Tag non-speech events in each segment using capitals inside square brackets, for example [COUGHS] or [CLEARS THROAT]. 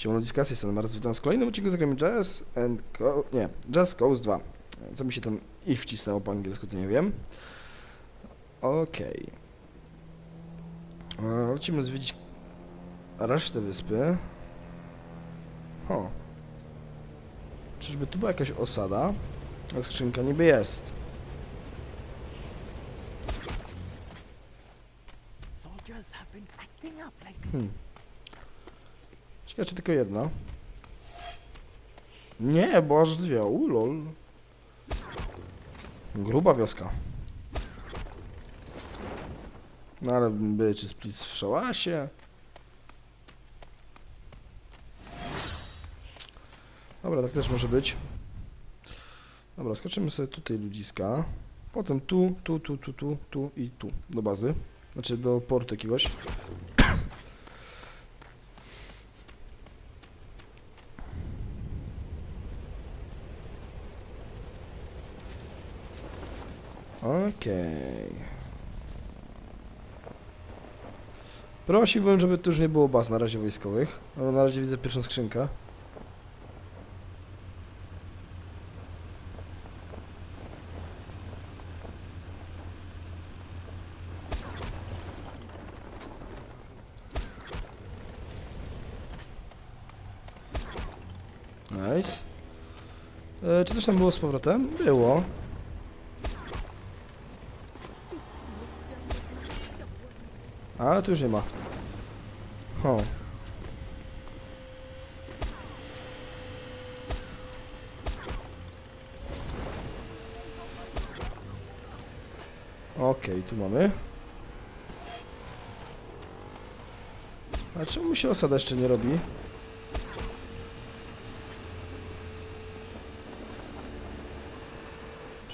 Siemano tej strony Marcin, witam z kolejnym odcinku zagramy Jazz and Go... nie, Jazz Goes 2. Co mi się tam i wcisnęło po angielsku, to nie wiem. Okej. Okay. Lecimy zwiedzić resztę wyspy. O. Czyżby tu była jakaś osada? A skrzynka niby jest. Hmm. Ciekawe, czy tylko jedna? Nie, bo aż dwie. Ulol. Gruba wioska. No ale by czy split w szałasie? Dobra, tak też może być. Dobra, skoczymy sobie tutaj ludziska. Potem tu, tu, tu, tu, tu, tu i tu. Do bazy. Znaczy do portu jakiegoś. Okej. Prosiłbym, żeby tu już nie było baz na razie wojskowych. Ale na razie widzę pierwszą skrzynkę. Nice. E, czy coś tam było z powrotem? Było. Ale tu już nie ma. O. Okej, tu mamy. A czemu się osada jeszcze nie robi?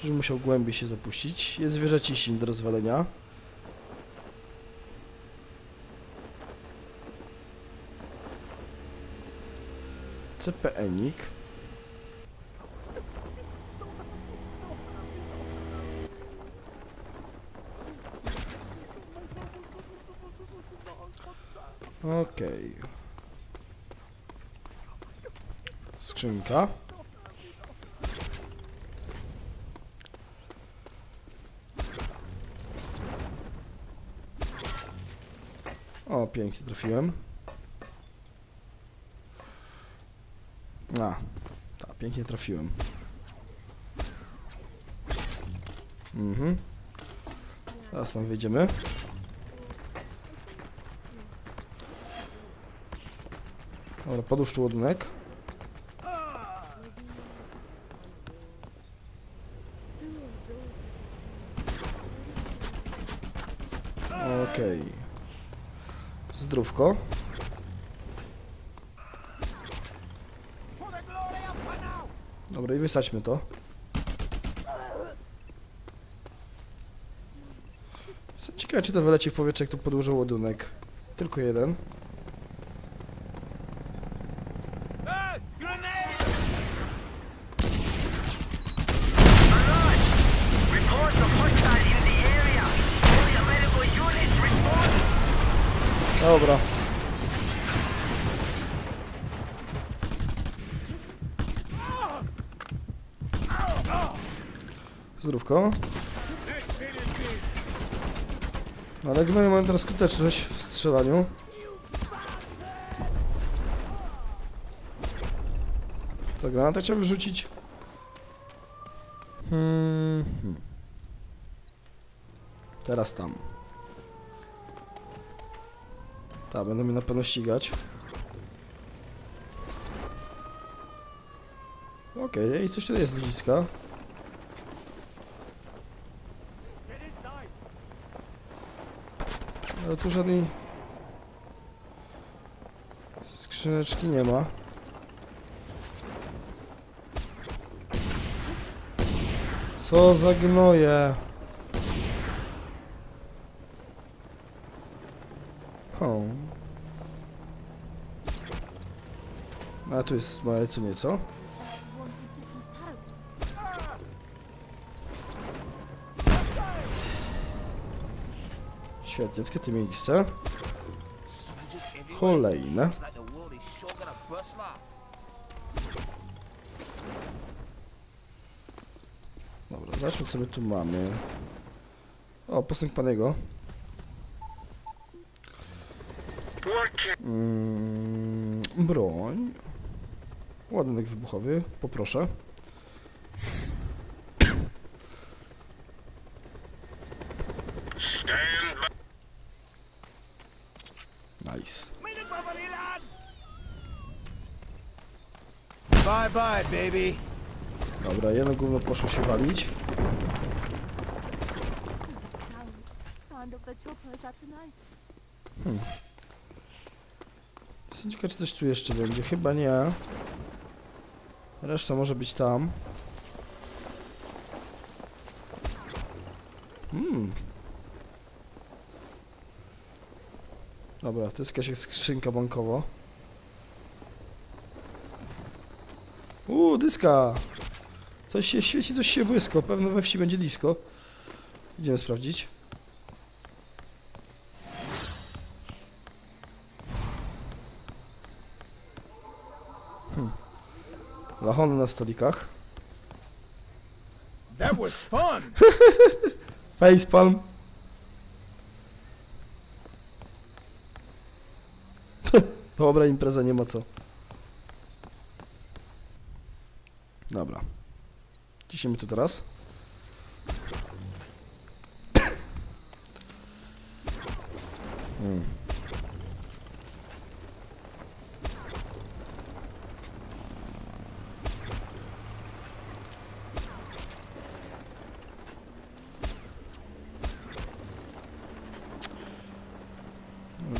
Czyż musiał głębiej się zapuścić? Jest wieża ciśnień do rozwalenia. CPN-ik. Okej. Skrzynka. O, pięknie trafiłem. A, tak, pięknie trafiłem. Mhm. Teraz tam wyjdziemy. Dobra, podłóż tu ładunek. Okej. Zdrówko. Dobra, i wysadźmy to. Ciekawe, czy to wyleci w powietrze, jak tu podłożę ładunek. Tylko jeden. Zdrówko. No, Ale gnoje mają teraz skuteczność w strzelaniu. Co, granatę chciałbym wrzucić? Hmm. hmm. Teraz tam. Tak, będą mnie na pewno ścigać. Okej, i coś tutaj jest ludziska. Ale tu żadnej skrzyneczki nie ma. Co za gnoje? O. A tu jest małe co nieco. Świetnie, to miejsce. Kolejne. Dobra, zobaczmy co my tu mamy. O, posąg panego. Mm, broń. Ładunek wybuchowy, poproszę. Nice. Bye bye, baby. Dobra, jedno gówno poszło się walić. Tonight. Jestem ciekaw, czy coś tu jeszcze będzie. Chyba nie. Reszta może być tam. Hmm. Dobra, to jest jakaś skrzynka bankowa. Uuu, dyska! Coś się świeci, coś się błysko. Pewno we wsi będzie disco. Idziemy sprawdzić. Lachony na stolikach. That was fun. [LAUGHS] Facepalm. Dobra impreza, nie ma co. Dobra. Ciśniemy tu teraz. Hmm.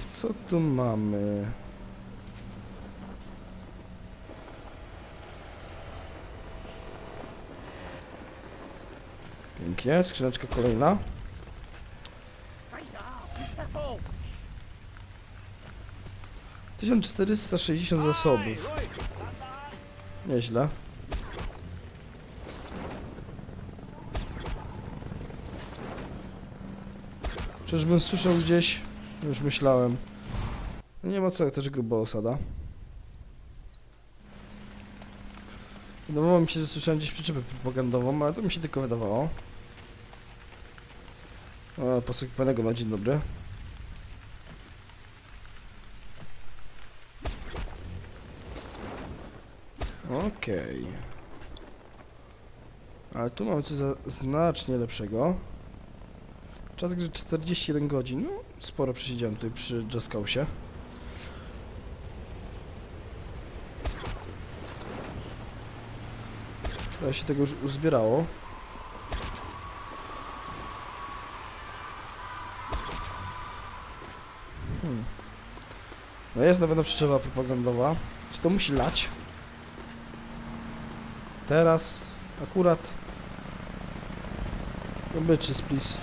Co tu mamy? Pięknie, skrzyneczka kolejna. Be careful. 1460 zasobów. Nieźle. Czyżbym słyszał gdzieś? Już myślałem. Nie ma co, też gruba osada. Wydawało mi się, że słyszałem gdzieś przyczepę propagandową, ale to mi się tylko wydawało. O, posłuch panego na dzień dobry. Okej. Ale tu mamy coś znacznie lepszego. Czas gry 41 godzin. No, sporo przesiedziałem tutaj przy Just Cause'ie. Trochę się tego już uzbierało. Jest na pewno przyczepa propagandowa. Czy to musi lać? Teraz akurat. No bitches please.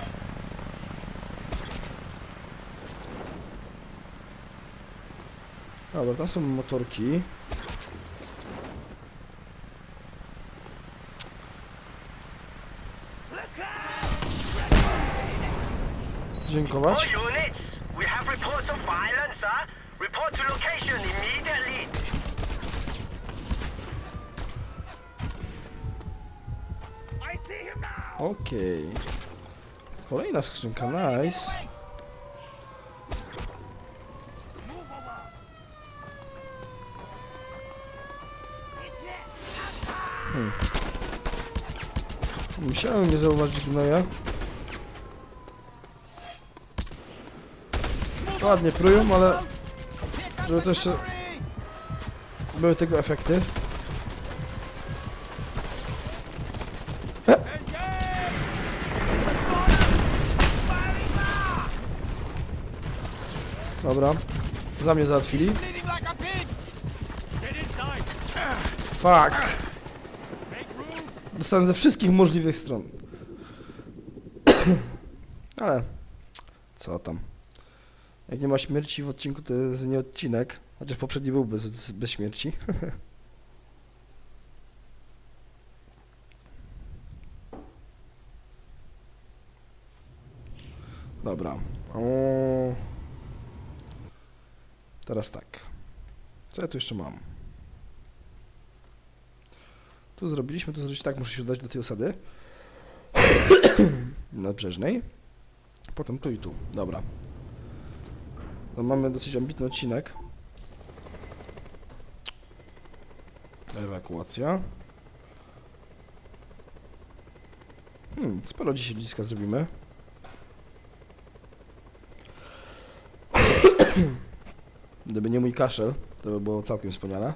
Dobra, tam są motorki. Dziękować Report to location immediately. Okej Kolejna skrzynka, nice over. Musiałem nie zauważyć gnoja Ładnie prują, ale żeby to jeszcze były tego efekty Dobra, za mnie załatwili. Fuck! Dostałem ze wszystkich możliwych stron. [COUGHS] Ale co tam? Jak nie ma śmierci w odcinku, to jest nie odcinek. Chociaż poprzedni był bez, bez śmierci. [LAUGHS] Dobra. O... Teraz tak. Co ja tu jeszcze mam? Tu zrobiliśmy, tu zrobić tak, muszę się udać do tej osady. [COUGHS] Nadbrzeżnej. Potem tu i tu. Dobra. No, mamy dosyć ambitny odcinek. Ewakuacja. Hmm, sporo dzisiaj ludziska zrobimy. [COUGHS] Gdyby nie mój kaszel, to by było całkiem wspaniale.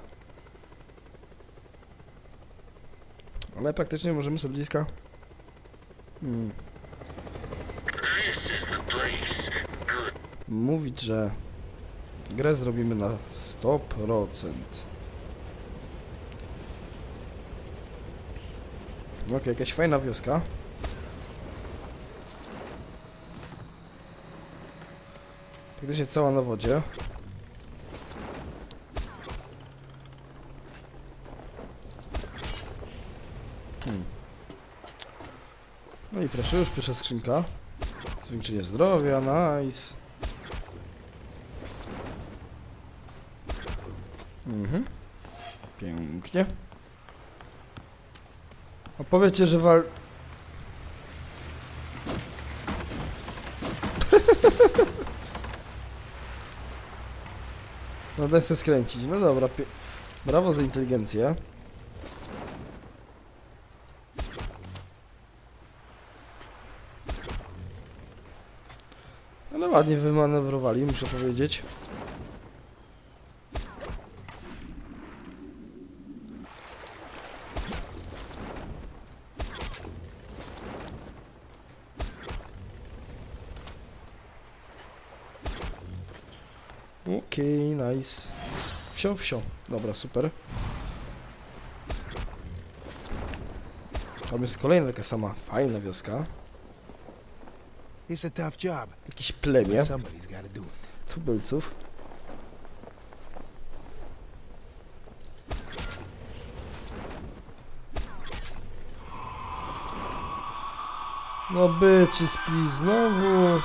Ale praktycznie możemy sobie ludziska... Hmm. Mówić, że grę zrobimy na 100%. Ok, jakaś fajna wioska. Praktycznie cała na wodzie. Hmm. No i proszę, już pierwsza skrzynka. Zwiększenie zdrowia, nice. Mhm. Pięknie. A powiecie, że wal... [LAUGHS] no daj sobie skręcić. No dobra, pie... brawo za inteligencję. Ale ładnie wymanewrowali, muszę powiedzieć. Okej, nice. Wsio, wsio. Dobra, super. Tam jest kolejna taka sama fajna wioska. It's a tough job, Jakieś plemię tubylców. No byczy spli znowu.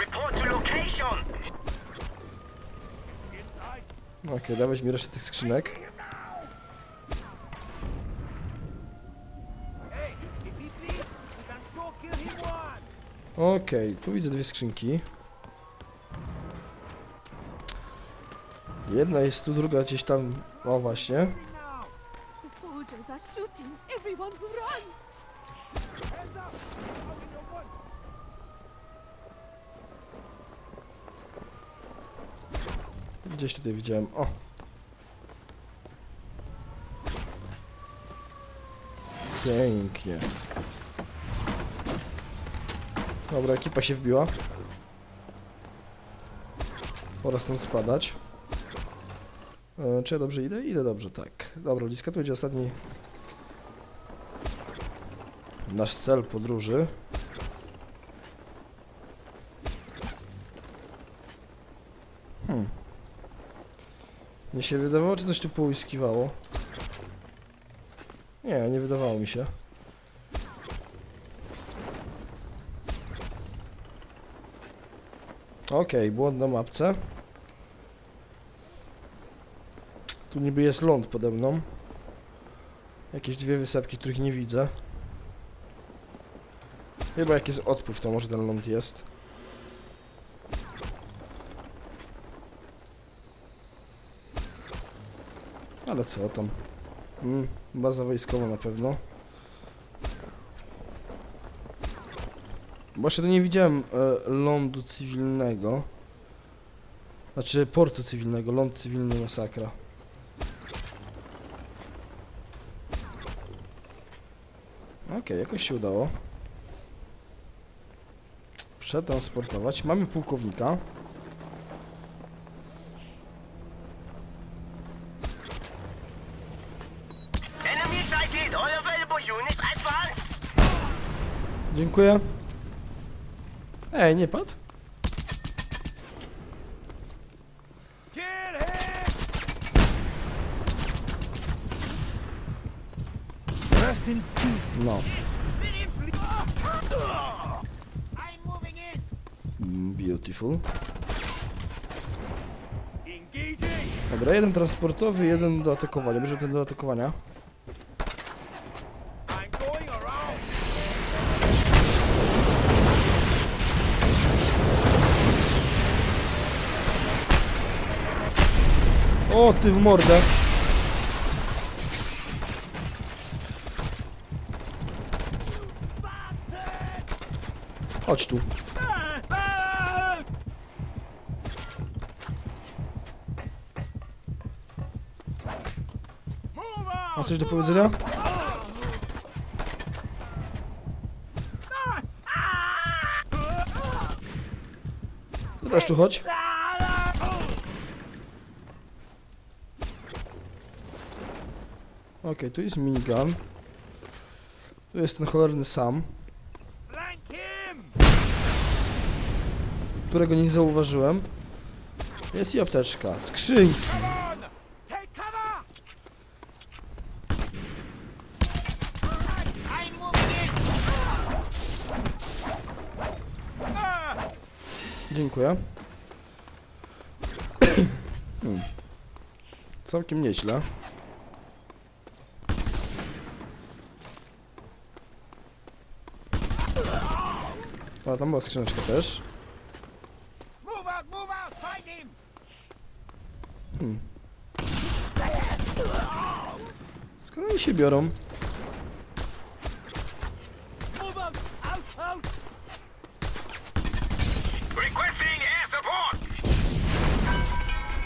Report to location. Inside. Okej, dawać mi resztę tych skrzynek. Okej, tu widzę dwie skrzynki. Jedna jest tu, druga gdzieś tam. O właśnie. The soldiers are shooting. Everyone runs. Gdzieś tutaj widziałem. O! Pięknie. Dobra, ekipa się wbiła. Pora stąd spadać. E, czy ja dobrze idę? Idę dobrze, tak. Dobra, Liska, to będzie ostatni nasz cel podróży. Hmm. Nie się wydawało, czy coś tu połyskiwało? Nie, nie wydawało mi się. Okej, błąd na mapce. Tu niby jest ląd pode mną. Jakieś dwie wysepki, których nie widzę. Chyba jak jest odpływ, to może ten ląd jest. Ale co tam? Mm, baza wojskowa na pewno. Bo jeszcze nie widziałem e, lądu cywilnego. Znaczy portu cywilnego, ląd cywilny masakra. Okej, jakoś się udało przetransportować. Mamy pułkownika. Dziękuję. Ej, nie padł? No. Beautiful. Dobra, jeden transportowy, jeden do atakowania. Bierze ten do atakowania. O, ty w mordę. Chodź tu. Coś do powiedzenia? Ty też tu chodź. Okej, tu jest minigun. Tu jest ten cholerny sam, którego nie zauważyłem. Jest i apteczka. Skrzynki. Dziękuję. Hmm. [CLEARS THROAT] Całkiem nieźle. A tam była skrzyneczka też. Him. Skąd oni się biorą?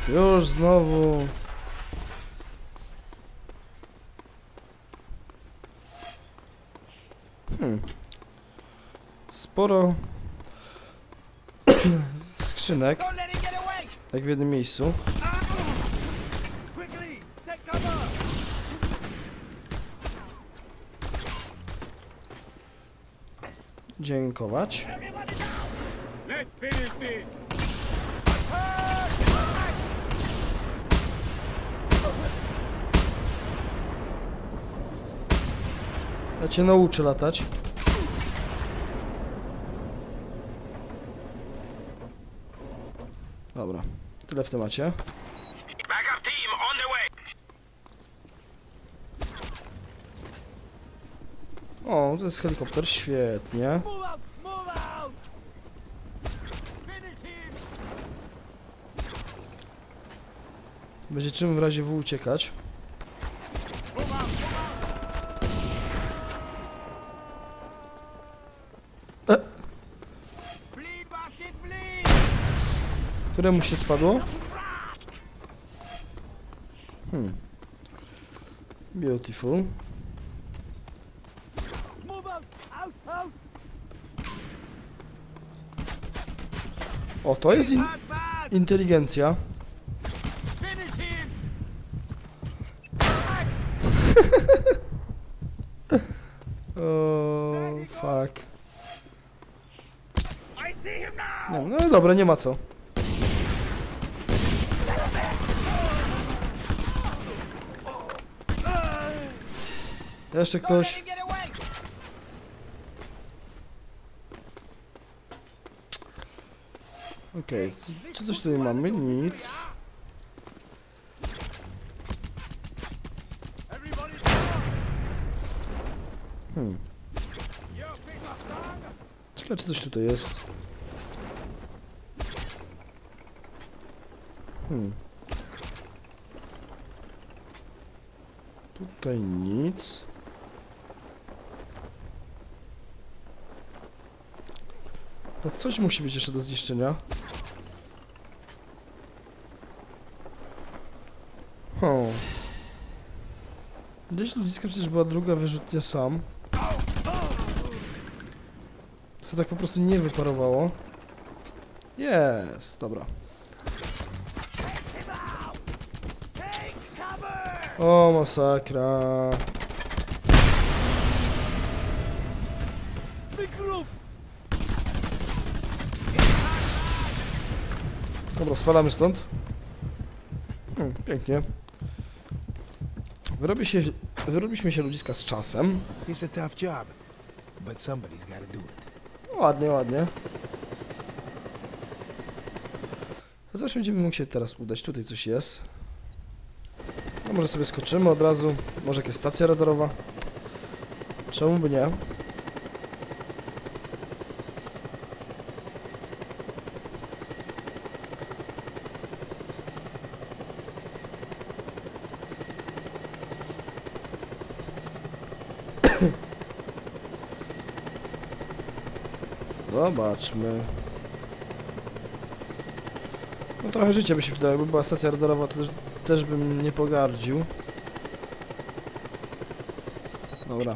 Już znowu. Hmm. Sporo [COUGHS] skrzynek, jak w jednym miejscu. Dziękować. Finish this. Ja cię nauczę latać. Dobra, tyle w temacie. Backup team on the way. O, to jest helikopter, świetnie. Będzie czym w razie W uciekać. E, któremu się spadło? Hmm. Beautiful. O, to jest in inteligencja. Dobra, nie ma co. Jeszcze ktoś. Okej, c- czy coś tutaj mamy? Nic. Hmm. Ciekawe, czy coś tutaj jest. Hmm. Tutaj nic. To coś musi być jeszcze do zniszczenia. O. Gdzieś ludziska przecież była druga wyrzutnia sam. Co tak po prostu nie wyparowało. Jest, dobra. O, masakra. Dobra, spadamy stąd. Hmm, pięknie. Wyrobi się wyrobiliśmy się ludziska z czasem. It's a tough job, but somebody's got to do it. Ładnie, ładnie. Zawsze będziemy mógł się teraz udać. Tutaj coś jest. Może sobie skoczymy od razu. Może jakaś stacja radarowa. Czemu by nie? [COUGHS] Zobaczmy. No trochę życia by się przydało, jakby była stacja radarowa, to też, też bym nie pogardził. Dobra.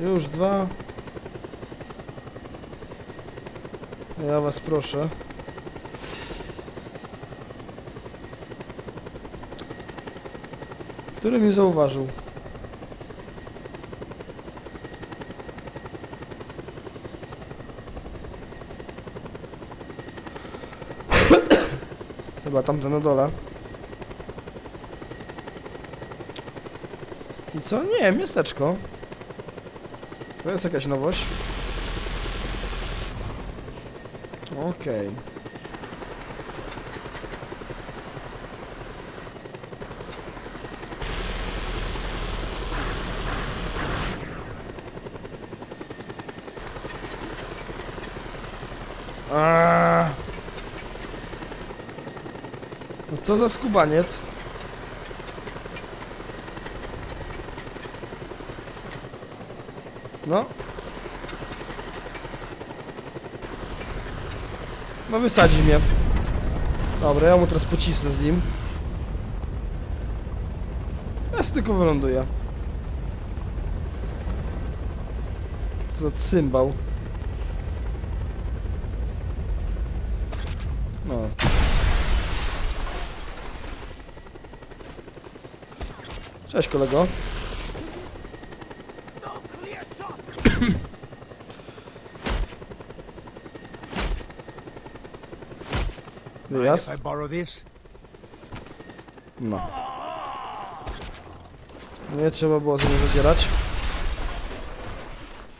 Już dwa. Ja was proszę. Który mnie zauważył? Chyba tamten na dole. I co? Nie, miasteczko. To jest jakaś nowość. Okej. Aaaa. No co za skubaniec? No. No wysadzi mnie. Dobra, ja mu teraz pocisnę z nim. Ja sobie tylko wyląduję. Co za cymbał. No. Cześć kolego. Wyjazd. No. Nie trzeba było za nie zadzierać.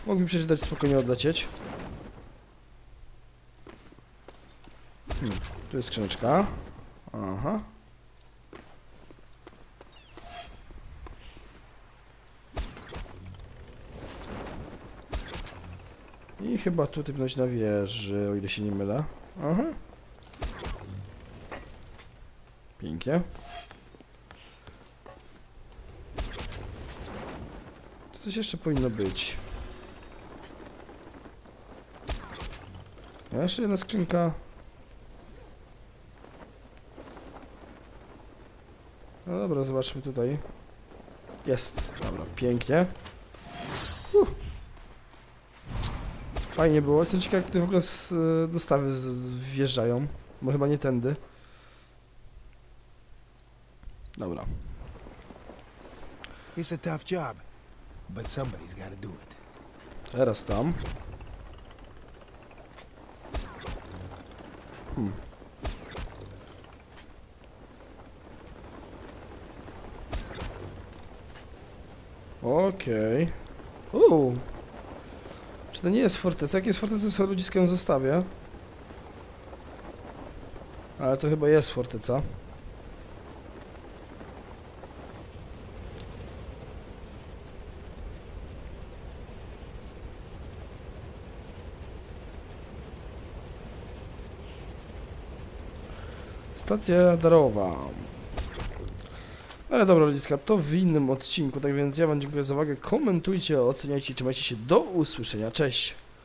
Mógłbym przecież dać spokojnie odlecieć. Hmm. Tu jest skrzyneczka. Aha. I chyba tutaj być na wieży, o ile się nie mylę. Aha. Pięknie. Coś jeszcze powinno być. Jeszcze jedna skrzynka. No dobra, zobaczmy tutaj. Jest. Dobra, pięknie. Fajnie było. Jestem ciekaw, jak tutaj w ogóle z, y, dostawy z, z, wjeżdżają. Bo chyba nie tędy. Dobra. It's a tough job, but somebody's got to do it. Teraz tam. Hmm. Okej. Uuu. To nie jest forteca? Jak jest forteca, to ludziska ją zostawię. Ale to chyba jest forteca. Stacja radarowa. Ale dobra ludziska, to w innym odcinku, tak więc ja wam dziękuję za uwagę, komentujcie, oceniajcie, trzymajcie się, do usłyszenia, cześć!